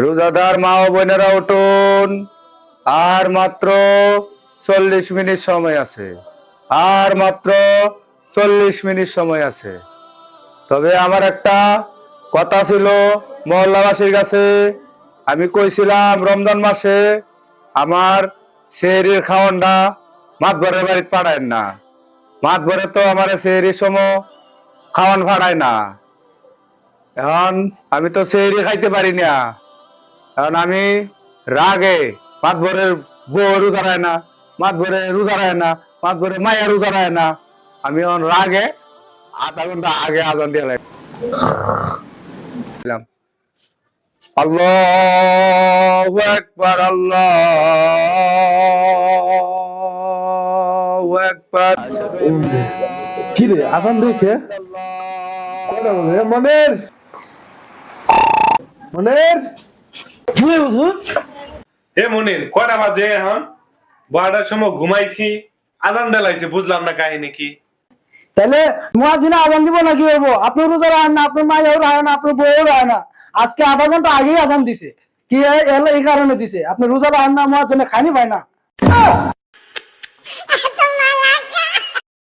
রোজাদার মা ও বোনেরা উঠুন। আর মাত্র চল্লিশ মিনিট সময় আছে। আর মাত্র চল্লিশ মিনিট সময় আছে। তবে আমার একটা কথা ছিল মহল্লাবাসীর কাছে। আমি কইছিলাম, রমজান মাসে আমার সেহরির খাওয়ানটা মাতবরের বাড়িতে পাড়ায় না। মাতবরে তো আমার সেহরির সময় খাওয়ান ফাড়ায় না। এখন আমি তো সেহরি খাইতে পারি না। এখন আমি রাগে মাতবরের বউ রোজা রায় না মাতবরে রোজা রায় না মাতবরে মায়া রোজা রায় না। আমি এখন রাগে আধা ঘণ্টা আগে আজান দিয়ে লাগলাম আল্লাহু আকবার আল্লাহু আকবার। কি রে আসান দেখে মনের মনের। হুজুর মনির কটা বাজে এখন? বারোটার সময় ঘুমাইছি আজান দেলাইছে বুঝলাম না কাহিনী কি। তাহলে মুয়াজিনে আজান দিব না কি করব আপনার রোজা রায় না আপনার মায়েও রায় না আপনার বউও রায় না। আজকে আধা ঘণ্টা আগেই আজান দিছে। কি এই কারণে দিছে। আপনি রোজা রায় না মুয়াজিনে খানি পায় না।